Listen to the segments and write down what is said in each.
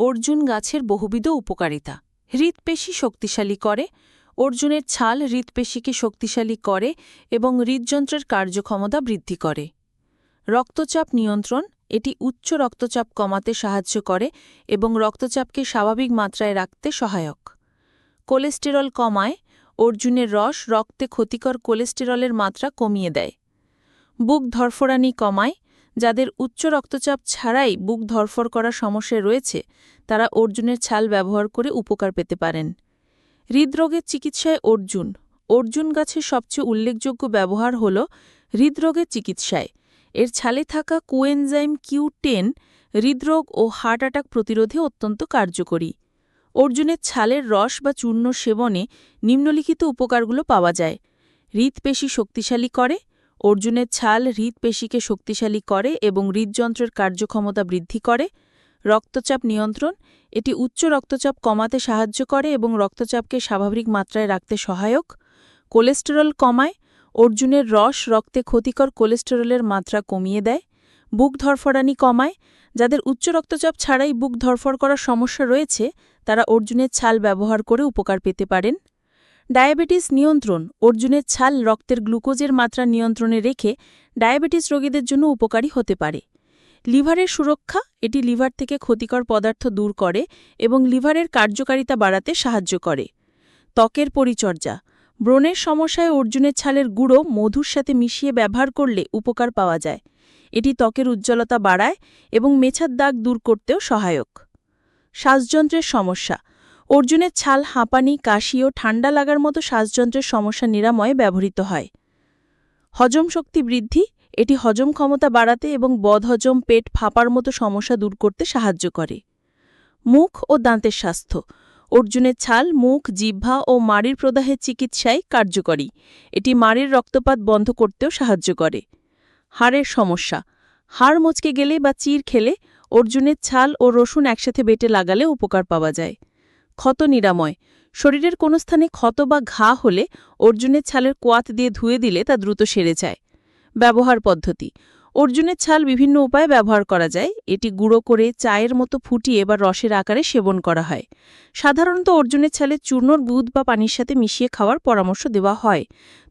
অর্জুন গাছের বহুবিধ উপকারিতা। হৃৎপেশি শক্তিশালী করে, অর্জুনের ছাল হৃৎপেশিকে শক্তিশালী করে এবং হৃদযন্ত্রের কার্যক্ষমতা বৃদ্ধি করে। রক্তচাপ নিয়ন্ত্রণ, এটি উচ্চ রক্তচাপ কমাতে সাহায্য করে এবং রক্তচাপকে স্বাভাবিক মাত্রায় রাখতে সহায়ক। কোলেস্টেরল কমায়, অর্জুনের রস রক্তে ক্ষতিকর কোলেস্টেরলের মাত্রা কমিয়ে দেয়। বুক ধরফরানি কমায় যাদের উচ্চ রক্তচাপ ছাড়াই বুক ধরফর করার সমস্যা রয়েছে, তারা অর্জুনের ছাল ব্যবহার করে উপকার পেতে পারেন। হৃদরোগের চিকিৎসায় অর্জুন। অর্জুন গাছের সবচেয়ে উল্লেখযোগ্য ব্যবহার হল হৃদরোগের চিকিৎসায়। এর ছালে থাকা কোয়েনজাইম কিউ টেন হৃদরোগ ও হার্ট অ্যাটাক প্রতিরোধে অত্যন্ত কার্যকরী। অর্জুনের ছালের রস বা চূর্ণ সেবনে নিম্নলিখিত উপকারগুলো পাওয়া যায়। হৃদপেশি শক্তিশালী করে অর্জুনের ছাল হৃৎপেশিকে শক্তিশালী করে এবং হৃদযন্ত্রের কার্যক্ষমতা বৃদ্ধি করে। রক্তচাপ নিয়ন্ত্রণ, এটি উচ্চ রক্তচাপ কমাতে সাহায্য করে এবং রক্তচাপকে স্বাভাবিক মাত্রায় রাখতে সহায়ক। কোলেস্টেরল কমায়, অর্জুনের রস রক্তে ক্ষতিকর কোলেস্টেরলের মাত্রা কমিয়ে দেয়। বুক ধরফরানি কমায়, যাদের উচ্চ রক্তচাপ ছাড়াই বুক ধরফর করার সমস্যা রয়েছে, তারা অর্জুনের ছাল ব্যবহার করে উপকার পেতে পারেন। ডায়াবেটিস নিয়ন্ত্রণ, অর্জুনের ছাল রক্তের গ্লুকোজের মাত্রা নিয়ন্ত্রণে রেখে ডায়াবেটিস রোগীদের জন্য উপকারী হতে পারে। লিভারের সুরক্ষা, এটি লিভার থেকে ক্ষতিকর পদার্থ দূর করে এবং লিভারের কার্যকারিতা বাড়াতে সাহায্য করে। ত্বকের পরিচর্যা, ব্রণের সমস্যায় অর্জুনের ছালের গুঁড়ো মধুর সাথে মিশিয়ে ব্যবহার করলে উপকার পাওয়া যায়। এটি ত্বকের উজ্জ্বলতা বাড়ায় এবং মেছার দাগ দূর করতেও সহায়ক। শ্বাসযন্ত্রের সমস্যা অর্জুনের ছাল হাঁপানি, কাশি ও ঠান্ডা লাগার মতো শ্বাসযন্ত্রের সমস্যা নিরাময়ে ব্যবহৃত হয়। হজম শক্তি বৃদ্ধি, এটি হজম ক্ষমতা বাড়াতে এবং বদহজম পেট ফাঁপার মতো সমস্যা দূর করতে সাহায্য করে। মুখ ও দাঁতের স্বাস্থ্য, অর্জুনের ছাল, মুখ, জিহ্বা ও মাড়ির প্রদাহের চিকিৎসায় কার্যকরী। এটি মাড়ির রক্তপাত বন্ধ করতেও সাহায্য করে। হাড়ের সমস্যা, হাড় মচকে গেলে বা চির খেলে অর্জুনের ছাল ও রসুন একসাথে বেটে লাগালে উপকার পাওয়া যায়। ক্ষত নিরাময়। শরীরের কোনো স্থানে ক্ষত বা ঘা হলে অর্জুনের ছালের কোয়াত দিয়ে ধুয়ে দিলে তা দ্রুত সেরে যায়। ব্যবহার পদ্ধতি। অর্জুনের ছাল বিভিন্ন উপায়ে ব্যবহার করা যায়। এটি গুঁড়ো করে চায়ের মতো ফুটিয়ে বা রসের আকারে সেবন করা হয়। সাধারণত অর্জুনের ছালে চূর্ণর দুধ বা পানির সাথে মিশিয়ে খাওয়ার পরামর্শ দেওয়া হয়।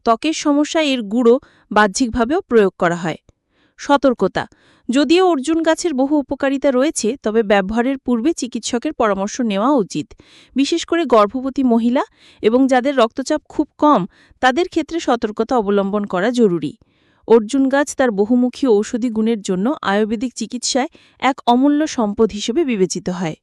ত্বকের সমস্যায় এর গুঁড়ো বাহ্যিকভাবেও প্রয়োগ করা হয়। সতর্কতা। যদিও অর্জুন গাছের বহু উপকারিতা রয়েছে, তবে ব্যবহারের পূর্বে চিকিৎসকের পরামর্শ নেওয়া উচিত। বিশেষ করে গর্ভবতী মহিলা এবং যাদের রক্তচাপ খুব কম, তাদের ক্ষেত্রে সতর্কতা অবলম্বন করা জরুরি। অর্জুন গাছ তার বহুমুখী ঔষধি গুণের জন্য আয়ুর্বেদিক চিকিৎসায় এক অমূল্য সম্পদ হিসেবে বিবেচিত হয়।